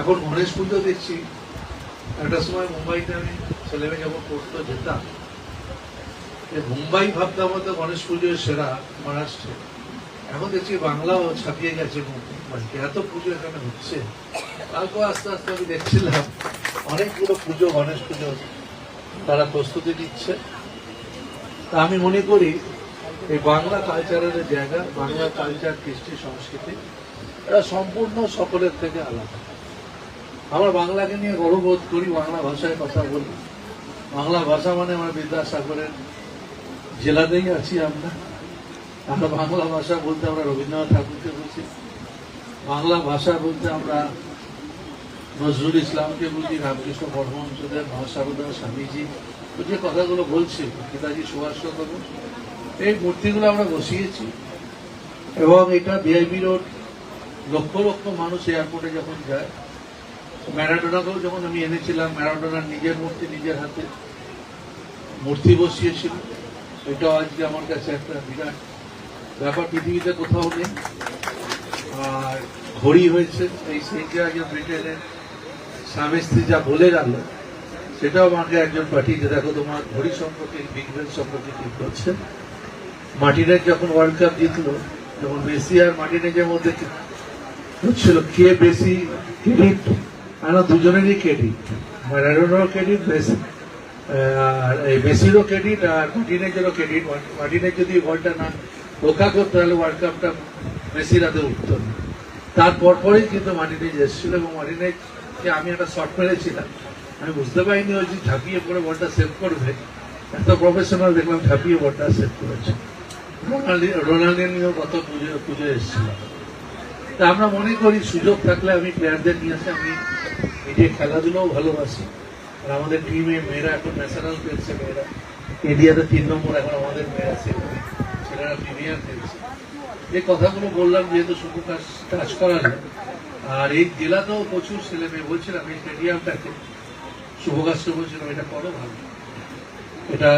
এখন গণেশ পুজো দেখছি। একটা সময় মুম্বাইতে আমি ছেলেমেয়ে যখন পড়তো যেতাম মুম্বাই ভাবতাম হয়তো গণেশ পুজোর সেরা মহারাষ্ট্রে। এখন দেখছি বাংলাও ছাপিয়ে গেছে মুম্বাইকে এত পুজো এখানে হচ্ছে। তারপর আস্তে আস্তে আমি দেখছিলাম, অনেকগুলো পুজো, গণেশ পুজো তারা প্রস্তুতি নিচ্ছে। তা আমি মনে করি এই বাংলা কালচারের জায়গা, বাংলা কালচার কৃষ্টি সংস্কৃতি এটা সম্পূর্ণ সকলের থেকে আলাদা। আমরা বাংলাকে নিয়ে গর্ববোধ করি, বাংলা ভাষায় কথা বলি। বাংলা ভাষা মানে আমরা বিদ্যাসাগরের জেলাতেই আছি আমরা। আমরা বাংলা ভাষা বলতে আমরা রবীন্দ্রনাথ ঠাকুরকে বুঝি। বাংলা ভাষা বলতে আমরা নজরুল ইসলামকে বুঝি, রামকৃষ্ণ পরমহংসদেব মহাসারদা স্বামীজি। যে কথাগুলো বলছে নেতাজি সুভাষচন্দ্র এই মূর্তিগুলো আমরা বসিয়েছি। এবং এটা ভিআইপি রোড লক্ষ লক্ষ মানুষ এয়ারপোর্টে যখন যায় ম্যারাডোনাকেও যখন আমি এনেছিলাম ম্যারাডোনার নিজের মূর্তি নিজের হাতে মূর্তি বসিয়েছিল। এটাও আজকে আমার কাছে একটা বিরাট ব্যাপার, পৃথিবীতে কোথাও নেই। আর ঘড়ি হয়েছে, এই সেইটা একজন ব্রিটেনের স্বামী স্ত্রী যা বলে গেল, সেটাও আমাকে একজন পাঠিয়েছে। দেখো, তোমার ঘড়ি সম্পর্কে ব্যাং সম্পর্কে কি করছে মার্টিনেজ যখন ওয়ার্ল্ড কাপ জিতলো যখন মেসি আর মার্টিনেজের মধ্যে হচ্ছিল? কে বেশি ক্রেডিট না দুজনেরই ক্রেডিট ম্যারাডোনারও ক্রেডিট বেশি আর এই মেসিরও ক্রেডিট আর মার্টিনেজেরও ক্রেডিট মার্টিনেজ যদি বলটা না রক্ষা করতে তাহলে ওয়ার্ল্ড কাপটা মেসির হাতে উঠতো না। তারপর পরেই কিন্তু মার্টিনেজ এসেছিল এবং মার্টিনেজকে আমি একটা শট মেরেছিলাম। আমি বুঝতে পারিনি ওই যে ঝাঁপিয়ে পড়ে বলটা সেভ করবে। এত প্রফেশনাল দেখলাম ঝাঁপিয়ে বলটা সেভ করেছে। রোনাল্ডি- রোনাল্ডিনিও কত পুজো পুজো এসেছিল। তা আমরা মনে করি সুযোগ থাকলে আমি প্লেয়ারদের নিয়ে আসে, আমি নিজে খেলাধুলাও ভালোবাসি। আর আমাদের টিমে মেয়েরা এখন ন্যাশনাল খেলছে, মেয়েরা। ইন্ডিয়াতে তিন নম্বর এখন আমাদের মেয়েরা ছেলে ছেলেরা প্রিমিয়ার খেলছে। এই কথাগুলো বললাম যেহেতু শুধু কাজ কাজ করানো আর এই জেলাতেও প্রচুর ছেলে মেয়ে, বলছিলাম এই স্টেডিয়ামটাকে শুভ কাজটা বলছিলাম, এটা করো ভালো। এটা